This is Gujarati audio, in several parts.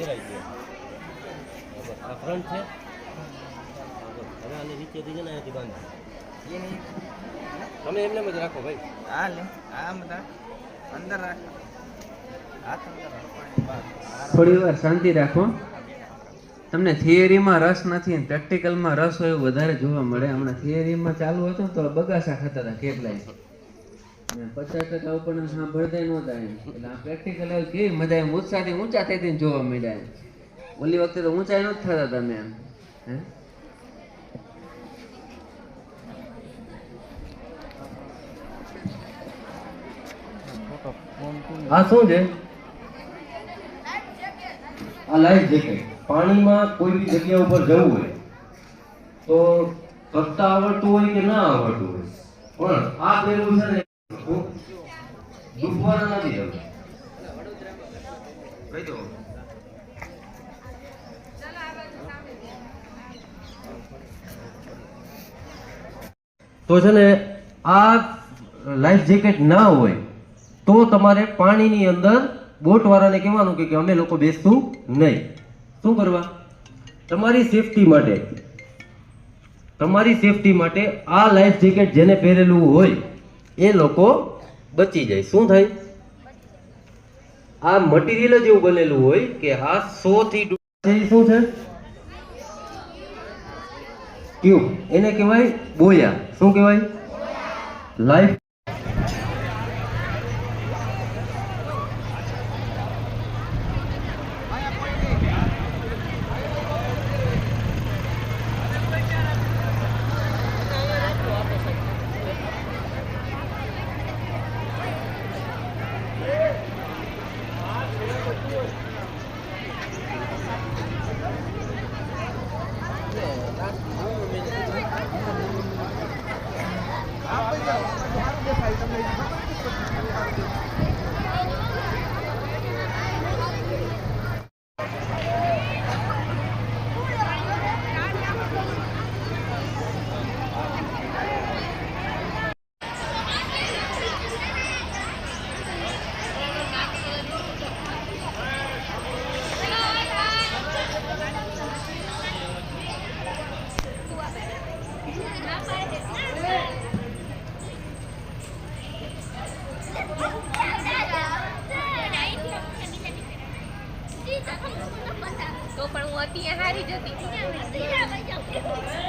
પહેરાઈ ગયો આ ફ્રન્ટ છે. હવે આને નીચેથી છે ને અહીંયાથી બાંધી. એની તમે એમને જ રાખો ભાઈ. આ લે. આ બધા અંદર રાખ. થોડી વાર શાંતિ રાખો. તમને થિયરીમાં રસ નથી ને પ્રેક્ટિકલમાં રસ હોય એવું વધારે જોવા મળે. હમણાં થિયરીમાં ચાલુ હતું તો બગાસા ખાતા હતા કેટલાય પચાસ ટકા ઉપર સાંભળતા નહોતા એમ એટલે આ પ્રેક્ટિકલ કેવી મજા એમ ઉત્સાહથી ઊંચા થઈ થઈને જોવા મળ્યા એમ. ઓલી વખતે તો ઊંચા નથી થતા તમે એમ. હે? આ શું છે? આ લાઈફ જેકેટ પાણીમાં કોઈ બી જગ્યા ઉપર જવું હોય તો તરતા આવડતું હોય કે ના આવડતું હોય? પણ આ પહેલું છે ને ડૂબવાના નથી તમે કહી દો તો છે ને આ લાઈફ જેકેટ ના હોય તો તમારે પાણીની અંદર બોટવાળાને કહેવાનું કે કે અમે લોકો બેસતું નહીં. શું કરવા? તમારી સેફટી માટે. તમારી સેફટી માટે આ લાઈફ જેકેટ જેને પહેરેલું હોય એ લોકો બચી જાય. શું થાય? આ મટીરિયલ જ એવું બનેલું હોય કે આ સો થી શું છે? ટ્યુબ એને કહેવાય બોયા. શું કહેવાય? લાઈફ હું અત્યારે હારી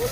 આ